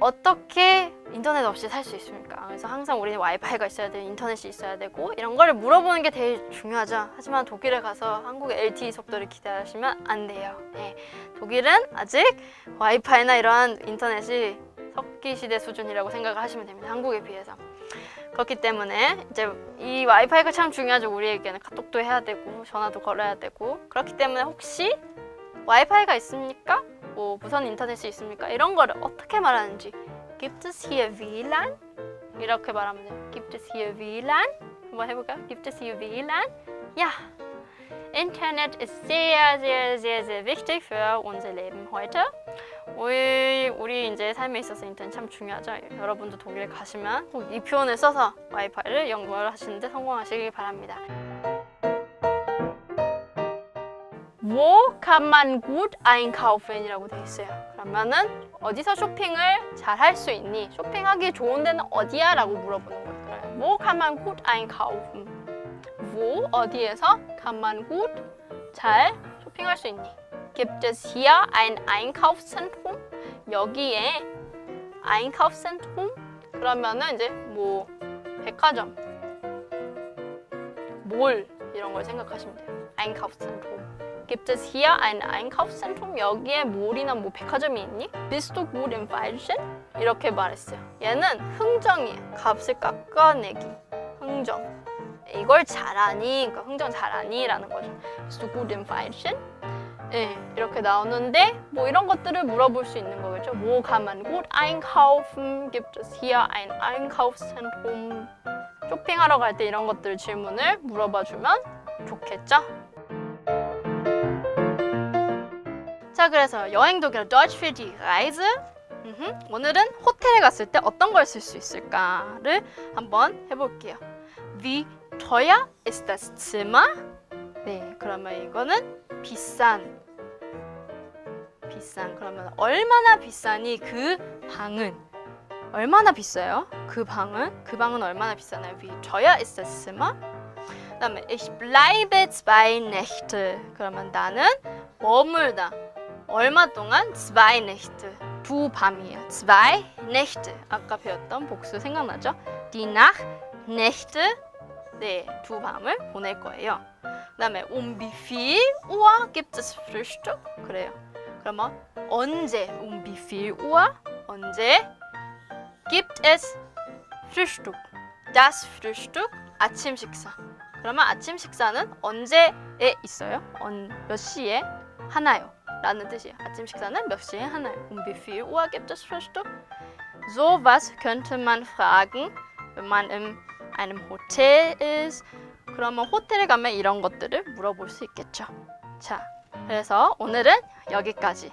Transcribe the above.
어떻게 인터넷 없이 살 수 있습니까? 그래서 항상 우리는 와이파이가 있어야 되고 인터넷이 있어야 되고 이런 거를 물어보는 게 되게 중요하죠. 하지만 독일에 가서 한국의 LTE 속도를 기대하시면 안 돼요. 예. 독일은 아직 와이파이나 이러한 인터넷이 석기 시대 수준이라고 생각을 하시면 됩니다. 한국에 비해서. 그렇기 때문에 이제 이 와이파이가 참 중요하죠. 우리에게는 카톡도 해야 되고 전화도 걸어야 되고 그렇기 때문에 혹시 와이파이가 있습니까? 뭐 무선 인터넷이 있습니까? 이런 거를 어떻게 말하는지 Gibt es hier WLAN? 이렇게 말하면 돼요. Gibt es hier WLAN? 한번 해볼까요? Gibt es hier WLAN? Ja. Internet ist sehr, sehr, sehr, sehr wichtig für unser Leben heute. 우리, 우리 이제 삶에 있어서 인터넷 참 중요하죠. 여러분도 독일에 가시면 꼭 이 표현을 써서 와이파이를 연구를 하시는데 성공하시길 바랍니다. Kann man gut einkaufen?이라고 돼 있어요. 그러면은 어디서 쇼핑을 잘 할 수 있니? 쇼핑하기 좋은 데는 어디야?라고 물어보는 거예요. 그래요. Wo kann man gut einkaufen? Wo 어디에서 kann man gut 잘 쇼핑할 수 있니? Gibt es hier ein Einkaufszentrum? 여기에 Einkaufszentrum? 그러면은 이제 뭐 백화점, 몰 이런 걸 생각하시면 돼요. Einkaufszentrum. Gibt es hier ein Einkaufszentrum? 여기에 몰이나 뭐 백화점이 있니? Bist du gut im Falschen? 이렇게 말했어요. 얘는 흥정이에요. 값을 깎아내기. 흥정. 이걸 잘하니, 그러니까 흥정 잘하니? 라는 거죠. Bist du gut im Falschen? 네, 이렇게 나오는데 뭐 이런 것들을 물어볼 수 있는 거겠죠. Kann man gut einkaufen? Gibt es hier ein Einkaufszentrum? 쇼핑하러 갈 때 이런 것들 질문을 물어봐 주면 좋겠죠? 자, 그래서 여행 독일 Deutsch für die Reise. 오늘은 호텔에 갔을 때 어떤 걸 쓸 수 있을까를 한번 해볼게요. Wie teuer ist das Zimmer? 네, 그러면 이거는 비싼. 비싼. 그러면 얼마나 비싸니 그 방은? 얼마나 비싸요? 그 방은? 그 방은 얼마나 비싸나요? Wie teuer ist das Zimmer? 그다음에 ich bleibe zwei Nächte. 그러면 나는 머물다. 얼마 동안? zwei Nächte. 두 밤이에요. zwei Nächte. 아까 배웠던 복수 생각나죠? Die Nacht, Nächte. 네, 두 밤을 보낼 거예요. 그다음에 um wie viel Uhr gibt es Frühstück? 그래요. 그러면 언제 um wie viel Uhr? 언제 gibt es Frühstück? Das Frühstück 아침 식사. 그러면 아침 식사는 언제에 있어요? 언, 몇 시에 하나요? 라는 뜻이에요. 아침 식사는 몇 시에 하나요? Um wie viel Uhr gibt es Frühstück? So was könnte man fragen, wenn man in einem Hotel ist. 그러면 호텔에 가면 이런 것들을 물어볼 수 있겠죠. 자, 그래서 오늘은 여기까지.